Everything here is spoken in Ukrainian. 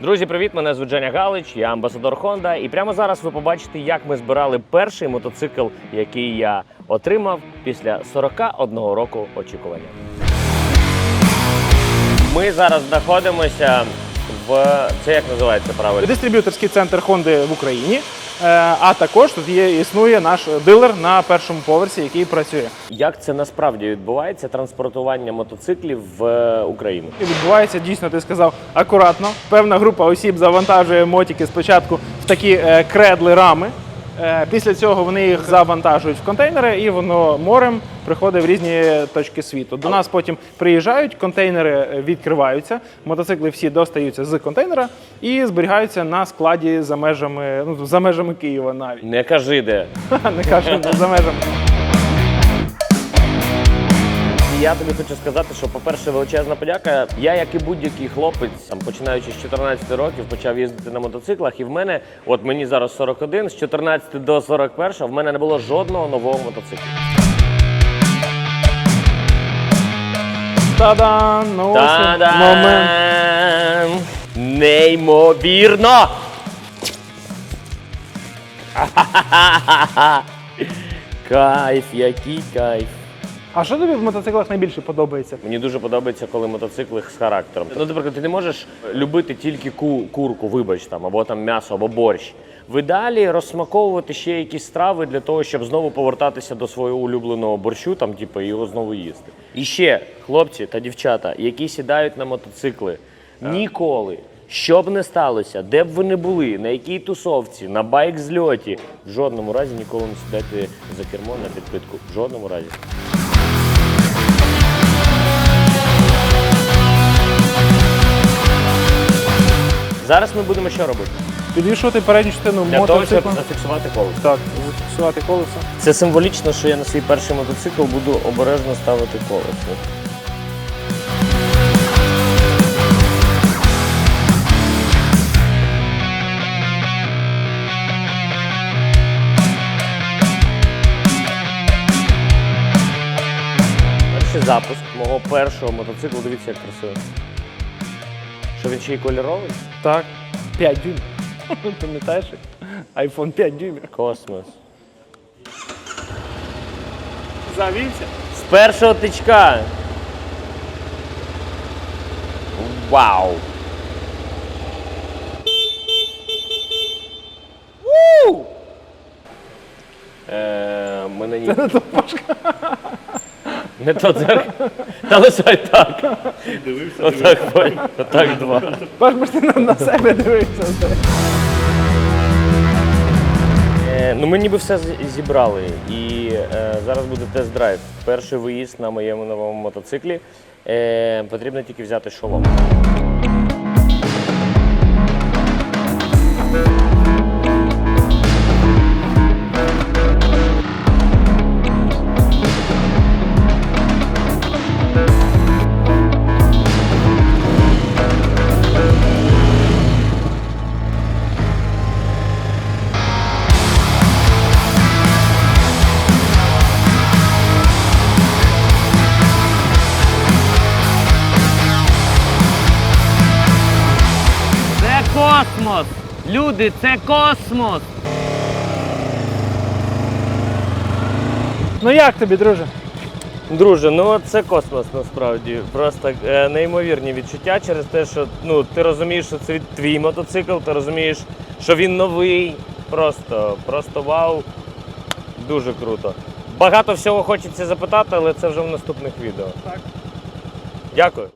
Друзі, привіт! Мене звуть Женя Галич, я амбасадор Honda. І прямо зараз ви побачите, як ми збирали перший мотоцикл, який я отримав після 41 року очікування. Ми зараз знаходимося в це як називається правильно? Дистриб'юторський центр Honda в Україні. Е, А також тут є існує наш дилер на першому поверсі, який працює. Як це насправді відбувається транспортування мотоциклів в е, Україну? І відбувається дійсно, ти сказав акуратно. Певна група осіб завантажує мотики спочатку в такі е, кредли рами. Е, Після цього вони їх завантажують в контейнери, і воно морем приходить в різні точки світу. До нас потім приїжджають, контейнери е, відкриваються, мотоцикли всі достаються з контейнера і зберігаються на складі за межами, ну за межами Києва навіть. Не кажи де. Не кажу за межами. І я тобі хочу сказати, що, по-перше, величезна подяка. Я, як і будь-який хлопець, там, починаючи з 14 років, почав їздити на мотоциклах, і в мене, от мені зараз 41, з 14 до 41 в мене не було жодного нового мотоцикла. Та-дам! Ну, ось він, момент. Та-дам! Неймовірно! Кайф, який кайф. А що тобі в мотоциклах найбільше подобається? Мені дуже подобається, коли мотоцикли з характером. Ну, наприклад, ти не можеш любити тільки ку- курку, вибач там, або там м'ясо, або борщ. В ідеалі розсмаковувати ще якісь страви для того, щоб знову повертатися до свого улюбленого борщу, там, типу, і його знову їсти. І ще хлопці та дівчата, які сідають на мотоцикли, ніколи. Що б не сталося, де б ви не були, на якій тусовці, на байк зльоті, в жодному разі ніколи не сідайте за кермо на підпитку. В жодному разі. Зараз ми будемо що робити? Підвішувати передню частину Для того, щоб мотоцикла. зафіксувати колесо. Так, зафіксувати колесо. Це символічно, що я на свій перший мотоцикл буду обережно ставити колесо. Перший запуск мого першого мотоциклу, дивіться, як красиво. Що він ще й кольоровий? Так, 5 дюймів. Пам'ятаєш? iPhone 5 дюймів. Космос. Завівся. З першого тичка. Вау! Е, мене ні. Не то дзеркало. Та лише так. Дивився. Отак, Бонь. Отак два. Бач, бо ж ти на, на себе дивився. Е, ну ми ніби все з- зібрали. І е, зараз буде тест-драйв. Перший виїзд на моєму новому мотоциклі. Е, потрібно тільки взяти шолом. Космос! Люди, це космос! Ну як тобі, друже? Друже, ну це космос насправді. Просто е, неймовірні відчуття через те, що ну ти розумієш, що це твій мотоцикл, ти розумієш, що він новий. Просто, просто вау. Дуже круто. Багато всього хочеться запитати, але це вже в наступних відео. Так. Дякую.